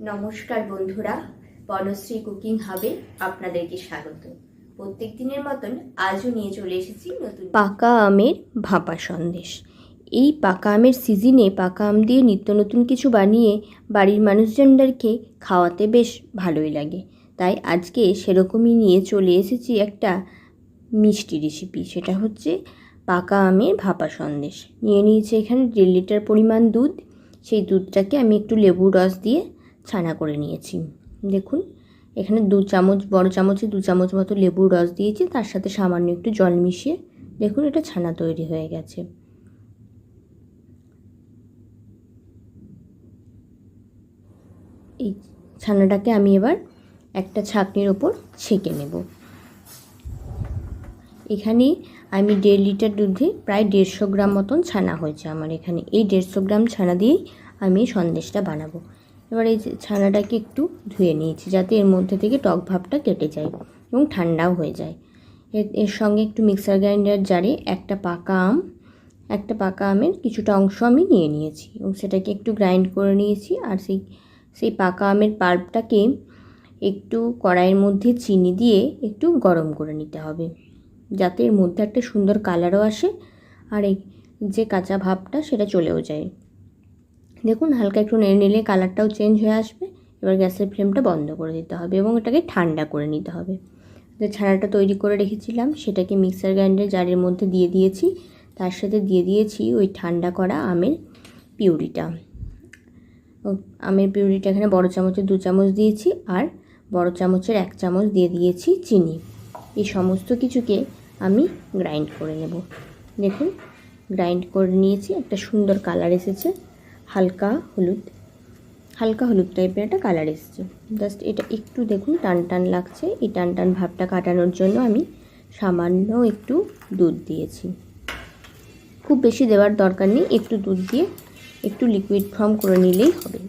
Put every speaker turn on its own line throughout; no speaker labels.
নমস্কার বন্ধুরা, বনশ্রী কুকিং হাবে আপনাদেরকে স্বাগত। প্রত্যেক দিনের মতন আজও নিয়ে চলে এসেছি নতুন পাকা আমের ভাপা সন্দেশ। এই পাকা আমের সিজনে পাকা আম দিয়ে নিত্য নতুন কিছু বানিয়ে বাড়ির মানুষজনদেরকে খাওয়াতে বেশ ভালোই লাগে। তাই আজকে সেরকমই নিয়ে চলে এসেছি একটা মিষ্টি রেসিপি সেটা হচ্ছে পাকা আমের ভাপা সন্দেশ। নিয়ে নিয়েছি এখানে দেড় লিটার পরিমাণ দুধ। সেই দুধটাকে আমি একটু লেবুর রস দিয়ে ছানা করে নিয়েছি। দেখুন, এখানে দু চামচ, বড় চামচে দু চামচ মতো লেবুর রস দিয়েছি, তার সাথে সামান্য একটু জল মিশিয়ে দেখুন এটা ছানা তৈরি হয়ে গেছে। এই ছানাটাকে আমি এবার একটা ছাঁকনির ওপর ছেঁকে নেব। এখানে আমি দেড় লিটার দুধে প্রায় দেড়শো গ্রাম মতন ছানা হয়েছে আমার এখানে। এই দেড়শো গ্রাম ছানা দিয়েই আমি সন্দেশটা বানাবো। এবার এই ছানাটাকে একটু ধুয়ে নিয়েছি যাতে এর মধ্যে থেকে টক ভাবটা কেটে যায় এবং ঠান্ডাও হয়ে যায়। এর সঙ্গে একটু মিক্সার গ্রাইন্ডার জারে একটা পাকা আম, একটা পাকা আমের কিছুটা অংশ আমি নিয়ে নিয়েছি এবং সেটাকে একটু গ্রাইন্ড করে নিয়েছি আর সেই সেই পাকা আমের পাল্পটাকে একটু কড়াইয়ের মধ্যে চিনি দিয়ে একটু গরম করে নিতে হবে যাতে এর মধ্যে একটা সুন্দর কালারও আসে আর এই যে কাঁচা ভাবটা সেটা চলেও যায়। দেখুন, হালকা একটু নেড়ে নিলে কালারটাও চেঞ্জ হয়ে আসবে। এবার গ্যাসের ফ্লেমটা বন্ধ করে দিতে হবে এবং এটাকে ঠান্ডা করে নিতে হবে। যে ছানাটা তৈরি করে রেখেছিলাম, সেটাকে মিক্সার গ্রাইন্ডার জারের মধ্যে দিয়ে দিয়েছি। তার সাথে দিয়ে দিয়েছি ওই ঠান্ডা করা আমের পিউরিটা। আমের পিউরিটা এখানে বড় চামচের দু চামচ দিয়েছি আর বড় চামচের এক চামচ দিয়ে দিয়েছি চিনি। এই সমস্ত কিছুকে আমি গ্রাইন্ড করে নেব। দেখুন, গ্রাইন্ড করে নিয়েছি, একটা সুন্দর কালার এসেছে। হালকা হলুদ হালকা হলুদ টাইপের একটা কালার এসেছে। জাস্ট এটা একটু দেখুন, টান টান লাগছে। এই টান টান ভাবটা কাটানোর জন্য আমি সামান্য একটু দুধ দিয়েছি। খুব বেশি দেওয়ার দরকার নেই, একটু দুধ দিয়ে একটু লিকুইড ফর্ম করে নিলেই হবে।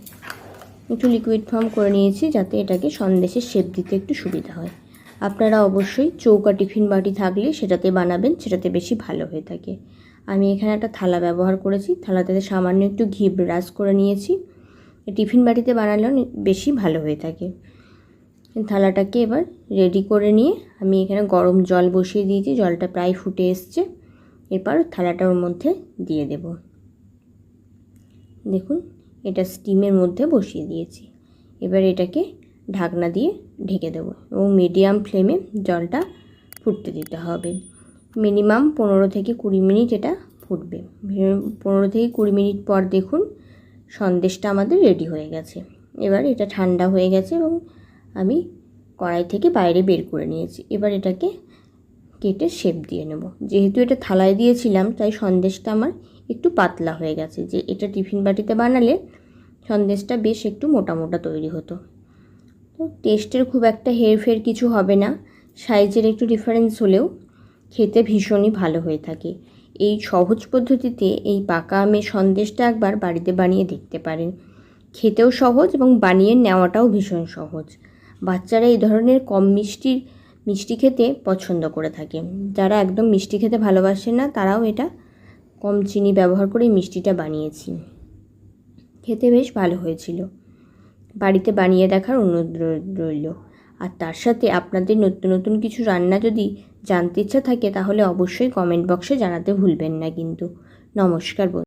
একটু লিকুইড ফর্ম করে নিয়েছি যাতে এটাকে সন্দেশের শেপ দিতে একটু সুবিধা হয়। আপনারা অবশ্যই চৌকা টিফিন বাটি থাকলে সেটাতে বানাবেন, সেটাতে বেশি ভালো হয়ে থাকে। আমি এখানে একটা থালা ব্যবহার করেছি। থালাতে সামান্য একটু ঘি ব্রাশ করে নিয়েছি। টিফিন বাটিতে বানালেও বেশি ভালো হয়ে থাকে। থালাটাকে এবার রেডি করে নিয়ে আমি এখানে গরম জল বসিয়ে দিয়েছি। জলটা প্রায় ফুটে এসছে। এরপর থালাটার মধ্যে দিয়ে দেব। দেখুন, এটা স্টিমের মধ্যে বসিয়ে দিয়েছি। এবার এটাকে ঢাকনা দিয়ে ঢেকে দেবো এবং মিডিয়াম ফ্লেমে জলটা ফুটতে দিতে হবে। মিনিমাম পনেরো থেকে কুড়ি মিনিট এটা ফুটবে। পনেরো থেকে কুড়ি মিনিট পর দেখুন সন্দেশটা আমাদের রেডি হয়ে গেছে। এবার এটা ঠান্ডা হয়ে গেছে এবং আমি কড়াই থেকে বাইরে বের করে নিয়েছি। এবার এটাকে কেটে শেপ দিয়ে নেব। যেহেতু এটা থালায় দিয়েছিলাম, তাই সন্দেশটা আমার একটু পাতলা হয়ে গেছে। যে এটা টিফিন বাটিতে বানালে সন্দেশটা বেশ একটু মোটা মোটা তৈরি হতো। তো টেস্টের খুব একটা হেরফের কিছু হবে না। সাইজের একটু ডিফারেন্স হলেও খেতে ভীষণই ভালো হয়ে থাকে। এই সহজ পদ্ধতিতে এই পাকা আমের সন্দেশটা একবার বাড়িতে বানিয়ে দেখতে পারেন। খেতেও সহজ এবং বানিয়ে নেওয়াটাও ভীষণ সহজ। বাচ্চারা এই ধরনের কম মিষ্টির, মিষ্টি খেতে পছন্দ করে থাকে। যারা একদম মিষ্টি খেতে ভালোবাসে না, তারাও এটা কম চিনি ব্যবহার করে মিষ্টিটা বানিয়েছি। খেতে বেশ ভালো হয়েছিল। বাড়িতে বানিয়ে দেখার অনুরোধ রইল। আর তার সাথে আপনাদের নতুন নতুন কিছু রান্না যদি জানতে ইচ্ছা থাকে তাহলে অবশ্যই কমেন্ট বক্সে জানাতে ভুলবেন না কিন্তু। নমস্কার